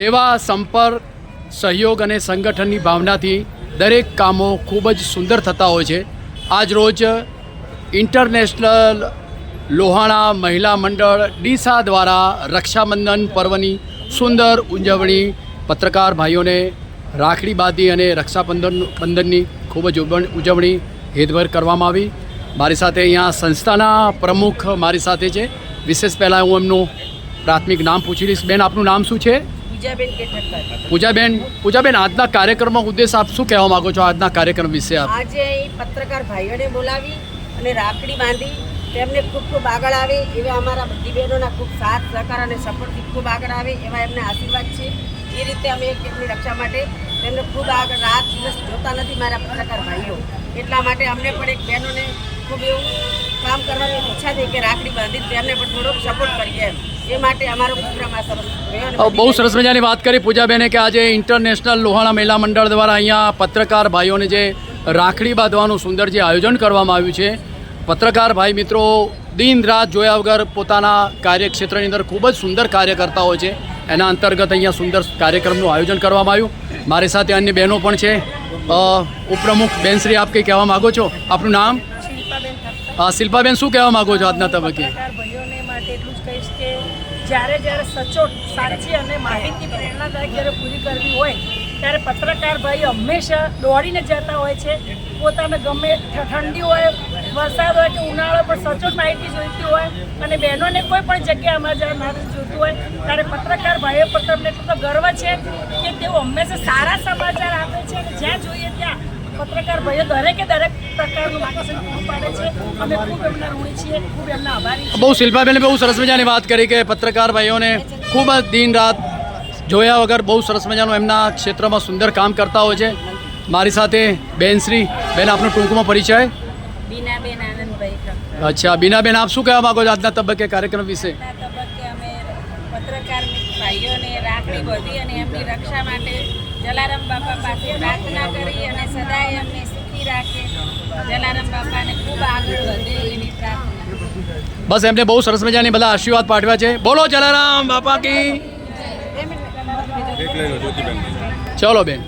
એવા સંપર્ક, સહયોગ અને સંગઠનની ભાવનાથી દરેક કામો ખૂબ જ સુંદર થતા હોય છે. આજ રોજ ઇન્ટરનેશનલ લોહાણા મહિલા મંડળ ડીસા દ્વારા રક્ષાબંધન પર્વની સુંદર ઉજવણી પત્રકાર ભાઈઓને રાખડી બાંધી અને રક્ષાબંધન, બંધનની ખૂબ જ ઉજવણી હેતભર કરવામાં આવી. મારી સાથે અહીંયા સંસ્થાના પ્રમુખ મારી સાથે છે. વિશેષ પહેલાં હું એમનું પ્રાથમિક નામ પૂછી લઈશ. બેન, આપનું નામ શું છે? બીજાબેન કેઠરકર પૂજાબેન પૂજાબેન આજના કાર્યક્રમનો ઉદ્દેશ આપ શું કહેવા માંગો છો આજના કાર્યક્રમ વિશે આપ? આજે અહીં પત્રકાર ભાઈઓને બોલાવી અને રાખડી બાંધી તેમને ખૂબ ખૂબ આગળ આવે એવા અમારા બધી બહેનોના ખૂબ સાથ સહકાર અને સપોર્ટથી ખૂબ આગળ આવે એવા એમને આશીર્વાદ છે. એ રીતે અમે એમની રક્ષા માટે તેમને ખૂબ આગળ રાત દિવસ જોતા નથી મારા પત્રકાર ભાઈઓ. એટલા માટે અમને પણ એક બહેનોને ખૂબ એવું કામ કરવાની ઈચ્છા થઈ કે રાખડી બાંધી તેમને પણ થોડોક સપોર્ટ કરીએ એ માટે અમારો સરસ બહુ સરસ મજાની વાત કરી પૂજાબેને કે આજે ઇન્ટરનેશનલ લોહાણા મહિલા મંડળ દ્વારા અહીંયા પત્રકાર ભાઈઓને જે રાખડી બાંધવાનું સુંદર જે આયોજન કરવામાં આવ્યું છે. પત્રકાર ભાઈ મિત્રો દિન રાત જોયા વગર પોતાના કાર્યક્ષેત્રની અંદર ખૂબ જ સુંદર કાર્ય કરતા હોય છે. એના અંતર્ગત અહીંયા સુંદર કાર્યક્રમનું આયોજન કરવામાં આવ્યું. મારી સાથે અન્ય બહેનો પણ છે. ઉપપ્રમુખ બેનશ્રી આપ કંઈ કહેવા માગો છો? આપનું નામ? અ, શિલ્પાબેન શું કહેવા માગો છો આજના તબક્કે? ભાઈઓને માટે એટલું જ કહીશ કે જ્યારે જ્યારે સચોટ સાચી અને માહિતી પ્રેરણાદાયક જ્યારે પૂરી કરવી હોય ત્યારે પત્રકાર ભાઈ હંમેશા દોડીને જતા હોય છે. પોતાને ગમે ઠંડી હોય વરસાદ હોય કે ઉનાળો પણ સચોટ માહિતી જોઈતી હોય અને બહેનોને કોઈ પણ જગ્યાએ અમારે જ્યારે માહિતી જોઈતું હોય ત્યારે પત્રકાર ભાઈઓ પર તમને એટલો તો ગર્વ છે કે તેઓ હંમેશા સારા સમાચાર આપે છે અને જ્યાં જોઈએ ત્યાં પત્રકાર ભાઈઓ દરેકે દરેક પ્રકારનું માર્ગદર્શન પૂરું પાડે છે. અમે ખૂબ એમના ઋણી છીએ ખૂબ એમના આભારી છીએ બહુ શિલ્પાબેને બહુ સરસ મજાની વાત કરી કે પત્રકાર ભાઈઓને ખૂબ જ દિન રાત જોયા વગર બહુ સરસ મજાનું એમના ક્ષેત્રમાં સુંદર કામ કરતા હોય છે. મારી સાથે બેનશ્રી બેન આપનો ટૂંકમાં પરિચય. બીનાબેન આનંદભાઈ અચ્છા બીનાબેન આપ શું કહેવા માગો છો આજના તબક્કે કાર્યક્રમ વિશે? આ તબક્કે અમે પત્રકાર ભાઈઓને રાખડી બધી અને એમની રક્ષા માટે જલારામ બાપા પાસે પ્રાર્થના કરી અને સદાય અમને સુખી રાખે. જલારામ બાપાને ખૂબ આગળ વધે એવી પ્રાર્થના. બસ એમને બહુ સરસ મજાની બધા આશીર્વાદ પાઠવ્યા છે. બોલો જલારામ બાપા કી. ચલો બેન.